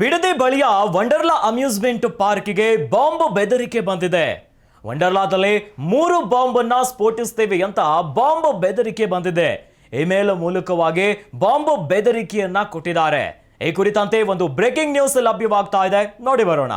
ಬಿಡದಿ ಬಳಿಯ Wonderla amusement ಪಾರ್ಕ್ಗೆ bomb ಬೆದರಿಕೆ ಬಂದಿದೆ. ವಂಡರ್ಲಾದಲ್ಲಿ ಮೂರು ಬಾಂಬ್ ಅನ್ನ ಸ್ಫೋಟಿಸ್ತೇವೆ ಅಂತ ಬಾಂಬ್ ಬೆದರಿಕೆ ಬಂದಿದೆ. ಇಮೇಲ್ ಮೂಲಕವಾಗಿ ಬಾಂಬ್ ಬೆದರಿಕೆಯನ್ನ ಕೊಟ್ಟಿದ್ದಾರೆ. ಈ ಕುರಿತಂತೆ ಒಂದು ಬ್ರೇಕಿಂಗ್ ನ್ಯೂಸ್ ಲಭ್ಯವಾಗ್ತಾ ಇದೆ. ನೋಡಿ ಬರೋಣ.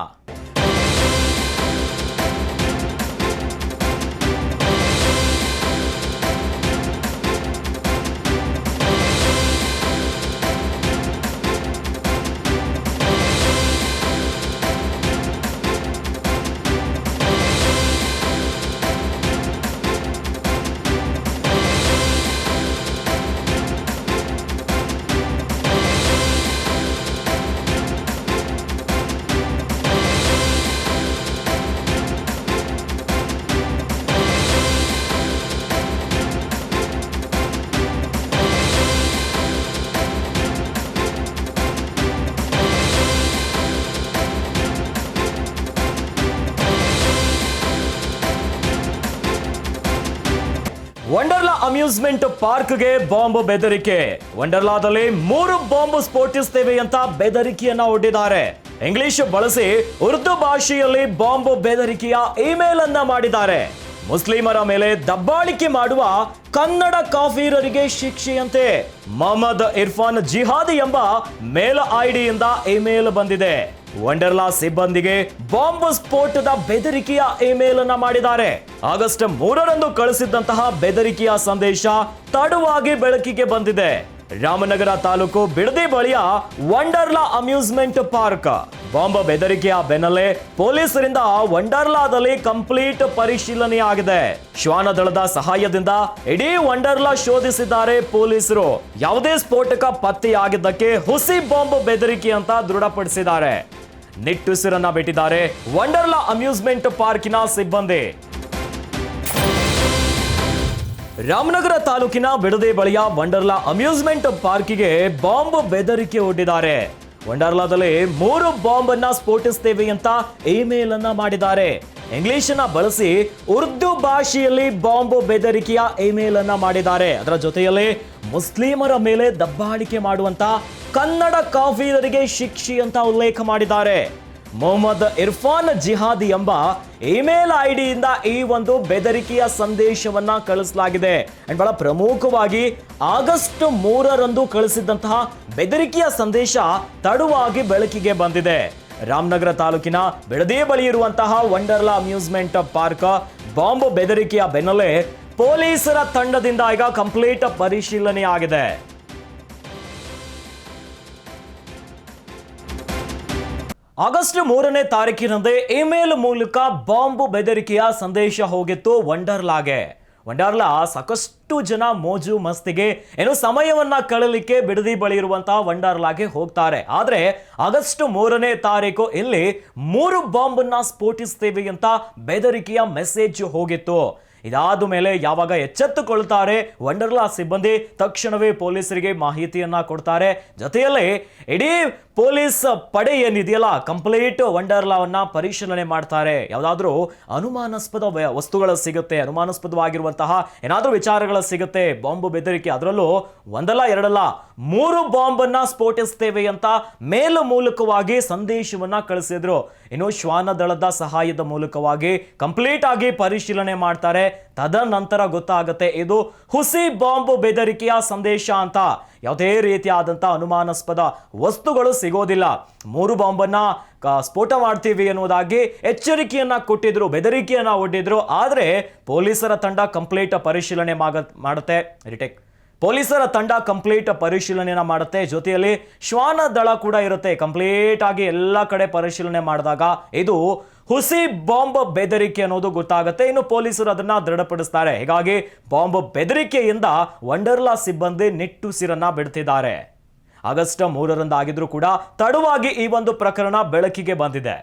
ವಂಡರ್ಲಾ ಅಮ್ಯೂಸ್ಮೆಂಟ್ ಪಾರ್ಕ್ಗೆ ಬಾಂಬ್ ಬೆದರಿಕೆ. ವಂಡರ್ಲಾದಲ್ಲಿ ಮೂರು ಬಾಂಬ್ ಸ್ಫೋಟಿಸ್ತೇವೆ ಅಂತ ಬೆದರಿಕೆಯನ್ನ ಒಡ್ಡಿದ್ದಾರೆ. ಇಂಗ್ಲಿಷ್ ಬಳಸಿ ಉರ್ದು ಭಾಷೆಯಲ್ಲಿ ಬಾಂಬ್ ಬೆದರಿಕೆಯ ಇಮೇಲ್ ಅನ್ನ ಮಾಡಿದ್ದಾರೆ. ಮುಸ್ಲಿಮರ ಮೇಲೆ ದಬ್ಬಾಳಿಕೆ ಮಾಡುವ ಕನ್ನಡ ಕಾಫೀರರಿಗೆ ಶಿಕ್ಷೆಯಂತೆ. ಮೊಹಮ್ಮದ್ ಇರ್ಫಾನ್ ಜಿಹಾದಿ ಎಂಬ ಮೇಲ್ ಐಡಿಯಿಂದ ಇಮೇಲ್ ಬಂದಿದೆ. ವಂಡರ್ಲಾ ಸಿಬ್ಬಂದಿಗೆ ಬಾಂಬ್ ಸ್ಫೋಟದ ಬೆದರಿಕೆಯ ಇಮೇಲ್ ಅನ್ನ ಮಾಡಿದ್ದಾರೆ. ಆಗಸ್ಟ್ ಮೂರರಂದು ಕಳಿಸಿದ್ದಂತಹ ಬೆದರಿಕೆಯ ಸಂದೇಶ ತಡವಾಗಿ ಬೆಳಕಿಗೆ ಬಂದಿದೆ. ರಾಮನಗರ ತಾಲೂಕು ಬಿಡದಿ ಬಳಿಯ ವಂಡರ್ಲಾ ಅಮ್ಯೂಸ್ಮೆಂಟ್ ಪಾರ್ಕ್ ಬಾಂಬ್ ಬೆದರಿಕೆಯ ಬೆನ್ನಲ್ಲೇ ಪೊಲೀಸರಿಂದ ವಂಡರ್ಲಾದಲ್ಲಿ ಕಂಪ್ಲೀಟ್ ಪರಿಶೀಲನೆ ಆಗಿದೆ ಶ್ವಾನದಳದ ಸಹಾಯದಿಂದ ಇಡೀ ವಂಡರ್ಲಾ ಶೋಧಿಸಿದ್ದಾರೆ ಪೊಲೀಸರು. ಯಾವುದೇ ಸ್ಫೋಟಕ ಪತ್ತೆಯಾಗಿದ್ದಕ್ಕೆ ಹುಸಿ ಬಾಂಬ್ ಬೆದರಿಕೆ ಅಂತ ದೃಢಪಡಿಸಿದ್ದಾರೆ. ನಿಟ್ಟುಸಿರನ್ನ ಬಿಟ್ಟಿದ್ದಾರೆ ವಂಡರ್ಲಾ ಅಮ್ಯೂಸ್ಮೆಂಟ್ ಪಾರ್ಕಿನ ಸಿಬ್ಬಂದಿ. ರಾಮನಗರ ತಾಲೂಕಿನ ಬಿಡದೆ ಬಳಿಯ ವಂಡರ್ಲಾ ಅಮ್ಯೂಸ್ಮೆಂಟ್ ಪಾರ್ಕಿಗೆ ಬಾಂಬ್ ಬೆದರಿಕೆ ಒಡ್ಡಿದ್ದಾರೆ. ವಂಡರ್ಲಾದಲ್ಲಿ ಮೂರು ಬಾಂಬ್ ಅನ್ನ ಸ್ಫೋಟಿಸ್ತೇವೆ ಅಂತ ಇಮೇಲ್ ಅನ್ನ ಮಾಡಿದ್ದಾರೆ. ಇಂಗ್ಲಿಷ್ ಅನ್ನ ಬಳಸಿ ಉರ್ದು ಭಾಷೆಯಲ್ಲಿ ಬಾಂಬ್ ಬೆದರಿಕೆಯ ಇಮೇಲ್ ಅನ್ನ ಮಾಡಿದ್ದಾರೆ. ಅದರ ಜೊತೆಯಲ್ಲಿ ಮುಸ್ಲಿಮರ ಮೇಲೆ ದಬ್ಬಾಳಿಕೆ ಮಾಡುವಂತ ಕನ್ನಡ ಕಾಫಿರರಿಗೆ ಶಿಕ್ಷೆ ಅಂತ ಉಲ್ಲೇಖ ಮಾಡಿದ್ದಾರೆ. ಮೊಹಮ್ಮದ್ ಇರ್ಫಾನ್ ಜಿಹಾದಿ ಎಂಬ ಇಮೇಲ್ ಐಡಿಯಿಂದ ಈ ಒಂದು ಬೆದರಿಕೆಯ ಸಂದೇಶವನ್ನ ಕಳಿಸಲಾಗಿದೆ. ಅಂಡ್ ಬಹಳ ಪ್ರಮುಖವಾಗಿ ಆಗಸ್ಟ್ ಮೂರರಂದು ಕಳಿಸಿದಂತಹ ಬೆದರಿಕೆಯ ಸಂದೇಶ ತಡವಾಗಿ ಬೆಳಕಿಗೆ ಬಂದಿದೆ. ರಾಮನಗರ ತಾಲೂಕಿನ ಬೆಳದೇ ಬಳಿ ಇರುವಂತಹ ವಂಡರ್ಲಾ ಅಮ್ಯೂಸ್ಮೆಂಟ್ ಪಾರ್ಕ್ ಬಾಂಬ್ ಬೆದರಿಕೆಯ ಬೆನ್ನಲ್ಲೇ ಪೊಲೀಸರ ತಂಡದಿಂದ ಈಗ ಕಂಪ್ಲೀಟ್ ಪರಿಶೀಲನೆ ಆಗಿದೆ. ಆಗಸ್ಟ್ ಮೂರನೇ ತಾರೀಕಿನಂದೇ ಇಮೇಲ್ ಮೂಲಕ ಬಾಂಬ್ ಬೆದರಿಕೆಯ ಸಂದೇಶ ಹೋಗಿತ್ತು ವಂಡರ್ಲಾಗೆ. ವಂಡರ್ಲಾ, ಸಾಕಷ್ಟು ಜನ ಮೋಜು ಮಸ್ತಿಗೆ ಏನು ಸಮಯವನ್ನ ಕಳಲಿಕ್ಕೆ ಬಿಡದಿ ಬಳಿ ಇರುವಂತಹ ವಂಡಾರ್ಲಾಗೆ ಹೋಗ್ತಾರೆ. ಆದ್ರೆ ಆಗಸ್ಟ್ ಮೂರನೇ ತಾರೀಕು ಇಲ್ಲಿ ಮೂರು ಬಾಂಬನ್ನ ಸ್ಫೋಟಿಸ್ತೇವೆ ಅಂತ ಬೆದರಿಕೆಯ ಮೆಸೇಜ್ ಹೋಗಿತ್ತು. ಇದಾದ ಮೇಲೆ ಯಾವಾಗ ಎಚ್ಚೆತ್ತುಕೊಳ್ತಾರೆ ವಂಡರ್ಲಾ ಸಿಬ್ಬಂದಿ ತಕ್ಷಣವೇ ಪೊಲೀಸರಿಗೆ ಮಾಹಿತಿಯನ್ನ ಕೊಡ್ತಾರೆ. ಜೊತೆಯಲ್ಲಿ ಇಡೀ ಪೊಲೀಸ್ ಪಡೆ ಏನಿದೆಯಲ್ಲ ಕಂಪ್ಲೀಟ್ ವಂಡರ್ಲಾವನ್ನ ಪರಿಶೀಲನೆ ಮಾಡ್ತಾರೆ. ಯಾವುದಾದ್ರೂ ಅನುಮಾನಾಸ್ಪದ ವಸ್ತುಗಳು ಸಿಗುತ್ತೆ, ಅನುಮಾನಾಸ್ಪದವಾಗಿರುವಂತಹ ಏನಾದ್ರೂ ವಿಚಾರಗಳು ಸಿಗುತ್ತೆ, ಬಾಂಬ್ ಬೆದರಿಕೆ, ಅದರಲ್ಲೂ ಒಂದಲ್ಲ, ಎರಡಲ್ಲ, ಮೂರು ಬಾಂಬನ್ನ ಸ್ಫೋಟಿಸ್ತೇವೆ ಅಂತ ಮೇಲ್ ಮೂಲಕವಾಗಿ ಸಂದೇಶವನ್ನ ಕಳಿಸಿದ್ರು. ಇನ್ನು ಶ್ವಾನದಳದ ಸಹಾಯದ ಮೂಲಕವಾಗಿ ಕಂಪ್ಲೀಟ್ ಆಗಿ ಪರಿಶೀಲನೆ ಮಾಡ್ತಾರೆ. ತದನಂತರ ಗೊತ್ತಾಗುತ್ತೆ, ಇದು ಹುಸಿ ಬಾಂಬ್ ಬೆದರಿಕೆಯ ಸಂದೇಶ ಅಂತ. ಯಾವುದೇ ರೀತಿಯಾದಂಥ ಅನುಮಾನಾಸ್ಪದ ವಸ್ತುಗಳು ಸಿಗೋದಿಲ್ಲ. ಮೂರು ಬಾಂಬನ್ನ ಸ್ಫೋಟ ಮಾಡ್ತೀವಿ ಎನ್ನುವುದಾಗಿ ಎಚ್ಚರಿಕೆಯನ್ನ ಕೊಟ್ಟಿದ್ರು, ಬೆದರಿಕೆಯನ್ನ ಒಡ್ಡಿದ್ರು. ಆದರೆ ಪೊಲೀಸರ ತಂಡ ಕಂಪ್ಲೀಟ್ ಪರಿಶೀಲನೆ ಮಾಡುತ್ತೆ. ರಿಟೇಕ್. ಪೊಲೀಸರ ತಂಡ ಕಂಪ್ಲೀಟ್ ಪರಿಶೀಲನೆ ಮಾಡುತ್ತೆ. ಜೊತೆಯಲ್ಲಿ ಶ್ವಾನ ದಳ ಕೂಡ ಇರುತ್ತೆ. ಕಂಪ್ಲೀಟ್ ಆಗಿ ಎಲ್ಲ ಕಡೆ ಪರಿಶೀಲನೆ ಮಾಡಿದಾಗ ಇದು ಹುಸಿ ಬಾಂಬ್ ಬೆದರಿಕೆ ಅನ್ನೋದು ಗೊತ್ತಾಗುತ್ತೆ. ಇನ್ನು ಪೊಲೀಸರು ಅದನ್ನ ದೃಢಪಡಿಸ್ತಾರೆ. ಹೀಗಾಗಿ ಬಾಂಬ್ ಬೆದರಿಕೆಯಿಂದ ವಂಡರ್ಲಾ ಸಿಬ್ಬಂದಿ ನಿಟ್ಟುಸಿರನ್ನ ಬಿಡ್ತಿದ್ದಾರೆ. ಆಗಸ್ಟ್ ಮೂರರಂದಾಗಿದ್ರೂ ಕೂಡ ತಡವಾಗಿ ಈ ಒಂದು ಪ್ರಕರಣ ಬೆಳಕಿಗೆ ಬಂದಿದೆ.